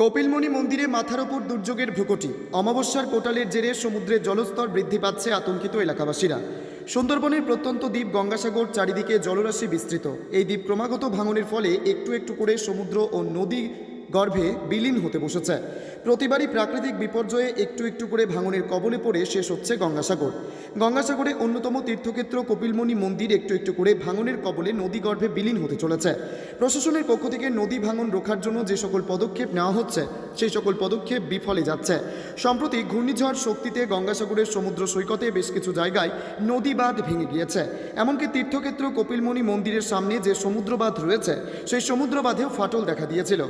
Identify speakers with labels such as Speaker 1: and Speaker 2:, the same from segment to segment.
Speaker 1: কপিলমণি মন্দিরে মাথার ওপর দুর্যোগের ভ্রুকটি। অমাবস্যার কোটালের জেরে সমুদ্রের জলস্তর বৃদ্ধি পাচ্ছে আতঙ্কিত এলাকাবাসীরা। সুন্দরবনের প্রত্যন্ত দ্বীপ গঙ্গাসাগর চারিদিকে জলরাশি বিস্তৃত। এই দ্বীপ ক্রমাগত ভাঙনের ফলে একটু একটু করে সমুদ্র ও নদী গর্ভে বিলীন হতে বসেছে। প্রতিবারই প্রাকৃতিক বিপর্যয়ে একটু একটু করে ভাঙনের কবলে পড়ে শেষ হচ্ছে গঙ্গাসাগর। গঙ্গাসাগরে অন্যতম তীর্থক্ষেত্র কপিলমণি মন্দির একটু একটু করে ভাঙনের কবলে নদী গর্ভে বিলীন হতে চলেছে। প্রশাসনের পক্ষ থেকে নদী ভাঙন রোখার জন্য যে সকল পদক্ষেপ নেওয়া হচ্ছে, সেই সকল পদক্ষেপ বিফলে যাচ্ছে। সম্প্রতি ঘূর্ণিঝড় শক্তিতে গঙ্গাসাগরের সমুদ্র সৈকতে বেশ কিছু জায়গায় নদী বাঁধ ভেঙে গিয়েছে। এমনকি তীর্থক্ষেত্র কপিলমণি মন্দিরের সামনে যে সমুদ্র বাঁধ রয়েছে, সেই সমুদ্র বাঁধেও ফাটল দেখা দিয়েছিল।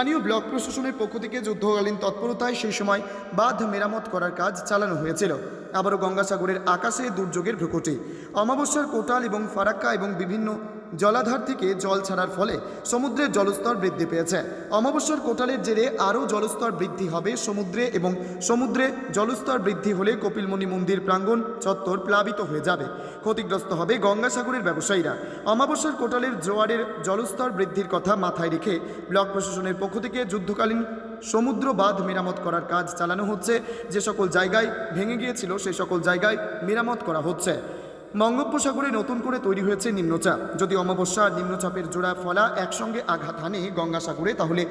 Speaker 1: স্থানীয় ব্লক প্রশাসনের পক্ষ থেকে যুদ্ধকালীন তৎপরতায় সেই সময় বাঁধ মেরামত করার কাজ চালানো হয়েছিল। আবারও গঙ্গাসাগরের আকাশে দুর্যোগের ভ্রুকুটি। অমাবস্যার কোটাল এবং ফারাক্কা এবং বিভিন্ন জলাধার থেকে জল ছাড়ার ফলে সমুদ্রের জলস্তর বৃদ্ধি পেয়েছে। অমাবস্যার কোটালের জেরে আরও জলস্তর বৃদ্ধি হবে সমুদ্রে এবং সমুদ্রে জলস্তর বৃদ্ধি হলে কপিলমণি মন্দির প্রাঙ্গণ চত্বর প্লাবিত হয়ে যাবে। ক্ষতিগ্রস্ত হবে গঙ্গাসাগরের ব্যবসায়ীরা। অমাবস্যার কোটালের জোয়ারের জলস্তর বৃদ্ধির কথা মাথায় রেখে ব্লক প্রশাসনের পক্ষ থেকে যুদ্ধকালীন সমুদ্র বাঁধ মেরামত করার কাজ চালানো হচ্ছে। যে সকল জায়গায় ভেঙে গিয়েছিল সেই সকল জায়গায় মেরামত করা হচ্ছে। বঙ্গোপসাগরে নতুন করে তৈরি হয়েছে নিম্নচাপ। যদি অমাবস্যা আর নিম্নচাপের জোড়া ফলা একসঙ্গে আঘাত হানে গঙ্গাসাগরে, তাহলে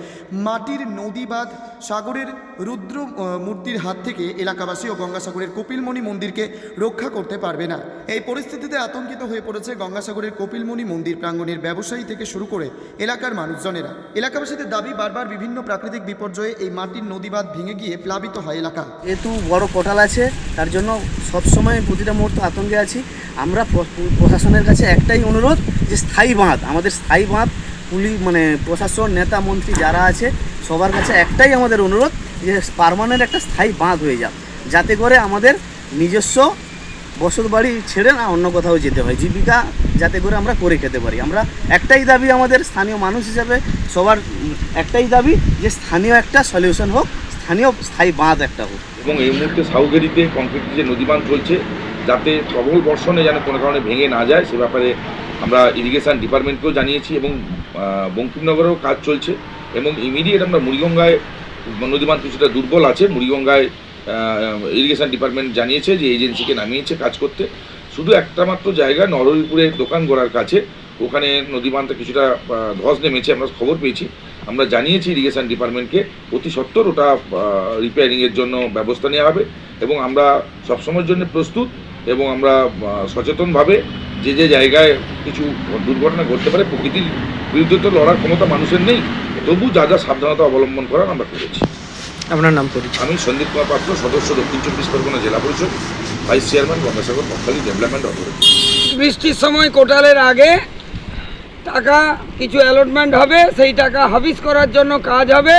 Speaker 1: মাটির নদী বাঁধ, সাগরের রুদ্র মূর্তির হাত থেকে এলাকাবাসী ও গঙ্গাসাগরের কপিলমণি মন্দিরকে রক্ষা করতে পারবে না। এই পরিস্থিতিতে আতঙ্কিত হয়ে পড়েছে গঙ্গাসাগরের কপিলমণি মন্দির প্রাঙ্গণের ব্যবসায়ী থেকে শুরু করে এলাকার মানুষজনেরা। এলাকাবাসীদের দাবি, বারবার বিভিন্ন প্রাকৃতিক বিপর্যয়ে এই মাটির নদী ভেঙে গিয়ে প্লাবিত হয় এলাকা।
Speaker 2: যেহেতু বড় পোর্টাল আছে, তার জন্য সবসময় প্রতিটা মুহূর্তে আতঙ্কে আছি। আমরা প্রশাসনের কাছে একটাই অনুরোধ যে স্থায়ী বাঁধ, আমাদের স্থায়ী বাঁধ, পুলিশ মানে প্রশাসন, নেতা, মন্ত্রী যারা আছে, সবার কাছে একটাই আমাদের অনুরোধ যে পারমানেন্ট একটা স্থায়ী বাঁধ হয়ে যাক। যাতে করে আমাদের নিজস্ব বসত বাড়ি ছেড়ে না অন্য কোথাও যেতে হয়, জীবিকা যাতে করে আমরা করে খেতে পারি। আমরা একটাই দাবি আমাদের স্থানীয় মানুষ হিসাবে, সবার একটাই দাবি যে স্থানীয় একটা সলিউশন হোক, স্থানীয় স্থায়ী বাঁধ একটা হোক।
Speaker 3: এবং এই মুহূর্তে সাউগেরিতে কংক্রিটের যে নদীবাঁধ চলছে যাতে প্রবল বর্ষণে যেন কোনো কারণে ভেঙে না যায়, সে ব্যাপারে আমরা ইরিগেশন ডিপার্টমেন্টকেও জানিয়েছি এবং বঙ্কিমনগরেও কাজ চলছে এবং ইমিডিয়েট আমরা মুড়িগঙ্গায় নদীমান কিছুটা দুর্বল আছে, মুড়িগঙ্গায় ইরিগেশন ডিপার্টমেন্ট জানিয়েছে যে এজেন্সিকে নামিয়েছে কাজ করতে। শুধু একটা মাত্র জায়গা নরহরিপুরের দোকান গোড়ার কাছে, ওখানে নদীবাঁধটা কিছুটা ধস নেমেছে, আমরা খবর পেয়েছি। আমরা জানিয়েছি ইরিগেশন ডিপার্টমেন্টকে অতি সত্বর ওটা রিপেয়ারিংয়ের জন্য ব্যবস্থা নেওয়া হবে এবং আমরা সবসময়ের জন্য প্রস্তুত। এবং আমরা সচেতনভাবে যে যে জায়গায় কিছু দুর্ঘটনা ঘটতে পারে প্রকৃতির বিরুদ্ধে তো লড়ার ক্ষমতা মানুষের নেই তবু যা যা সাবধানতা অবলম্বন করার আমরা করেছি।
Speaker 4: আপনার নাম পরিচয়।
Speaker 3: আমি সন্দীপ কুমার পাত্র সদস্য দক্ষিণ চব্বিশ পরগনা জেলা পরিষদ vice chairman Gangasagar Bakkhali development authority.
Speaker 4: বৃষ্টির সময় কোটালের আগে টাকা কিছু অ্যালটমেন্ট হবে সেই টাকা হাবিস করার জন্য কাজ হবে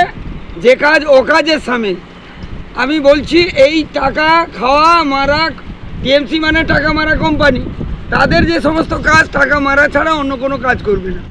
Speaker 4: যে কাজ ও কাজের সামিল আমি বলছি এই টাকা খাওয়া মারা টিএমসি মানে টাকা মারা কোম্পানি। তাদের যে সমস্ত কাজ, টাকা মারা ছাড়া অন্য কোনো কাজ করবে না।